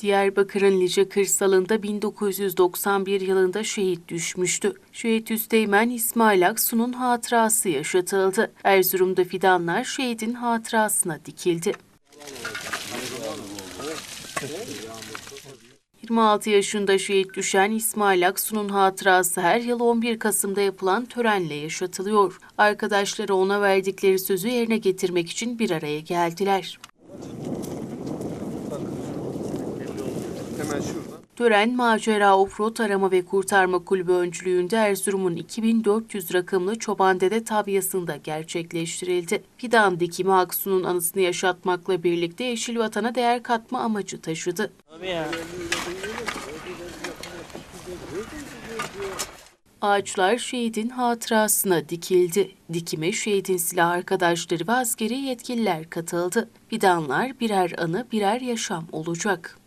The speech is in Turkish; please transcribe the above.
Diyarbakır'ın Lice kırsalında 1991 yılında şehit düşmüştü. Şehit Üsteğmen İsmail Aksu'nun hatırası yaşatıldı. Erzurum'da fidanlar şehidin hatırasına dikildi. 26 yaşında şehit düşen İsmail Aksu'nun hatırası her yıl 11 Kasım'da yapılan törenle yaşatılıyor. Arkadaşları ona verdikleri sözü yerine getirmek için bir araya geldiler. Hemen şurada. Tören Macera Offroad Arama ve Kurtarma Kulübü öncülüğünde Erzurum'un 2400 rakımlı Çoban Dede tabyasında gerçekleştirildi. Fidan dikimi Aksu'nun anısını yaşatmakla birlikte yeşil vatana değer katma amacı taşıdı. Ağaçlar şehidin hatırasına dikildi. Dikime şehidin silah arkadaşları ve askeri yetkililer katıldı. Fidanlar birer anı birer yaşam olacak.